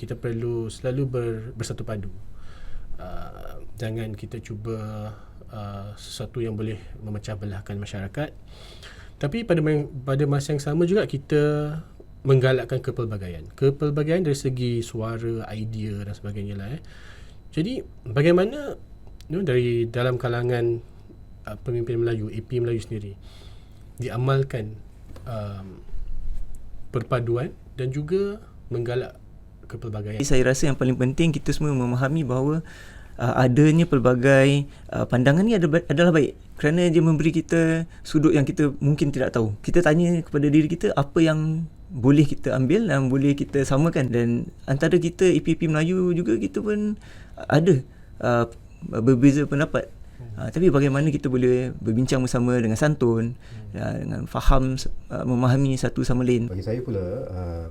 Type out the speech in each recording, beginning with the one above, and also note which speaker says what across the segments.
Speaker 1: kita perlu selalu ber, bersatu padu. Uh, jangan kita cuba uh, sesuatu yang boleh memecah belahkan masyarakat. Tapi pada pada masa yang sama juga kita menggalakkan kepelbagaian. Kepelbagaian dari segi suara, idea dan sebagainya lah eh. Jadi bagaimana you know, dari dalam kalangan uh, pemimpin Melayu, AP Melayu sendiri diamalkan um, perpaduan dan juga menggalak kepelbagaian.
Speaker 2: Saya rasa yang paling penting kita semua memahami bahawa uh, adanya pelbagai uh, pandangan ni adalah baik kerana dia memberi kita sudut yang kita mungkin tidak tahu. Kita tanya kepada diri kita apa yang boleh kita ambil dan boleh kita samakan dan antara kita EPP Melayu juga kita pun ada uh, berbeza pendapat. Uh, tapi bagaimana kita boleh berbincang bersama dengan santun hmm. uh, dengan faham uh, memahami satu sama lain.
Speaker 3: Bagi saya pula uh, uh,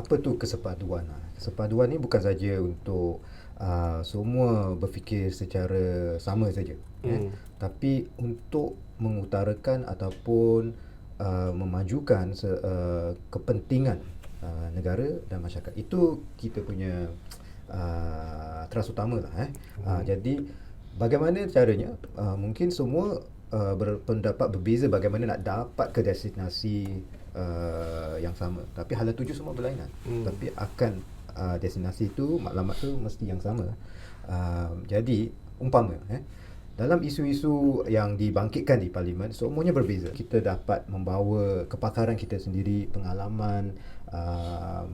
Speaker 3: apa tu kesepaduan? Kesepaduan ni bukan saja untuk uh, semua berfikir secara sama saja. Hmm. Eh? Tapi untuk mengutarakan ataupun uh, memajukan se, uh, kepentingan uh, negara dan masyarakat itu kita punya uh, teras utama lah eh. Hmm. Uh, jadi bagaimana caranya uh, mungkin semua uh, berpendapat berbeza bagaimana nak dapat ke destinasi uh, yang sama. Tapi hala tuju semua berlainan. Hmm. tapi akan uh, destinasi itu maklumat tu mesti yang sama. Uh, jadi umpama eh dalam isu-isu yang dibangkitkan di parlimen semuanya berbeza. Kita dapat membawa kepakaran kita sendiri pengalaman uh,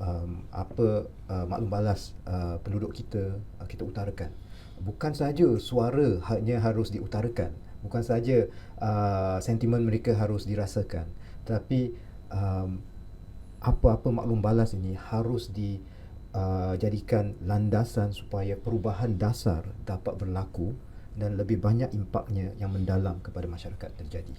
Speaker 3: um, apa uh, maklum balas uh, penduduk kita uh, kita utarakan. Bukan saja suara hanya harus diutarakan. Bukan saja uh, sentimen mereka harus dirasakan. Tapi um, apa-apa maklum balas ini harus di uh, jadikan landasan supaya perubahan dasar dapat berlaku dan lebih banyak impaknya yang mendalam kepada masyarakat terjadi.